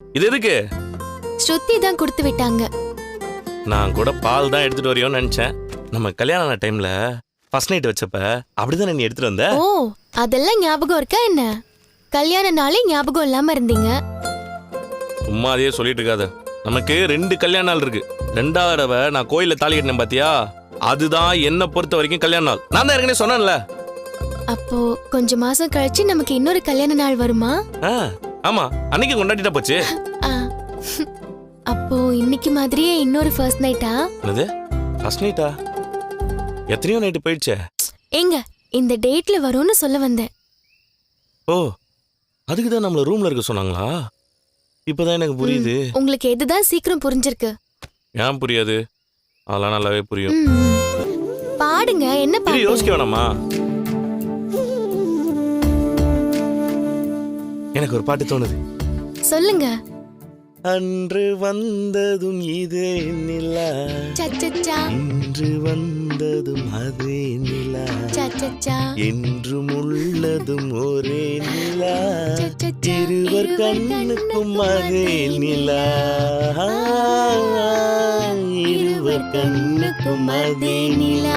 இது எதுக்கு? ஸ்ருதி தான் கொடுத்து விட்டாங்க. நான் கூட பால் தான் எடுத்துட்டு வரியோன்னு நினைச்சேன். நம்ம கல்யாணம் டைம்ல ஃபர்ஸ்ட் நைட் வச்சப்ப அப்படிதானே நீ எடுத்துட்டு வந்த? ஓ அதெல்லாம் ஞாபகம் இருக்கா என்ன? கல்யாண நாளே ஞாபகம் இல்லாம இருந்தீங்க. சும்மா அதையே சொல்லிட்டு இருக்காத. நமக்கு ரெண்டு கல்யாண நாள் இருக்கு. ரெண்டாவது தடவை நான் கோயில்ல தாலி கட்டினேன் பாத்தியா? அதுதான் என்ன பொறுத்த வரைக்கும் கல்யாண நாள். நான் தான் ஏற்கனவே சொன்னேன்ல. அப்போ கொஞ்ச மாசம் கழிச்சு நமக்கு இன்னொரு கல்யாண நாள் வருமா? ஆ, ஆமா அன்னைக்கு கொண்டாடிட்டா போச்சு. அப்போ இன்னைக்கு மாதிரியே இன்னொரு ஃபர்ஸ்ட் நைட்டா என்னது? ஃபர்ஸ்ட் நைட்டா எத்தனையோ நைட்டு போயிடுச்சே. எங்க இந்த டேட்ல வரும்னு சொல்ல வந்தேன். ஓ அதுக்கு தான் நம்மள ரூம்ல இருக்க சொன்னாங்களா? இப்பதான் எனக்கு புரியுது. உங்களுக்கு எதுதான் சீக்கிரம் புரிஞ்சிருக்கு? ஏன் புரியாது? அதெல்லாம் நல்லாவே புரியும். பாடுங்க என்ன பாட்டு? யோசிக்க வேணாமா? எனக்கு ஒரு பாட்டு தோணுது. சொல்லுங்க. அன்று வந்ததும் இதே நிலா. சச்சச்சா. இன்று வந்ததும் அதே நிலா. சச்சச்சா. என்றும் உள்ளதும் ஒரே நிலா. இருவர் கண்ணுக்கும் அதே நிலா. இருவர் கண்ணுக்கும் அதே நிலா.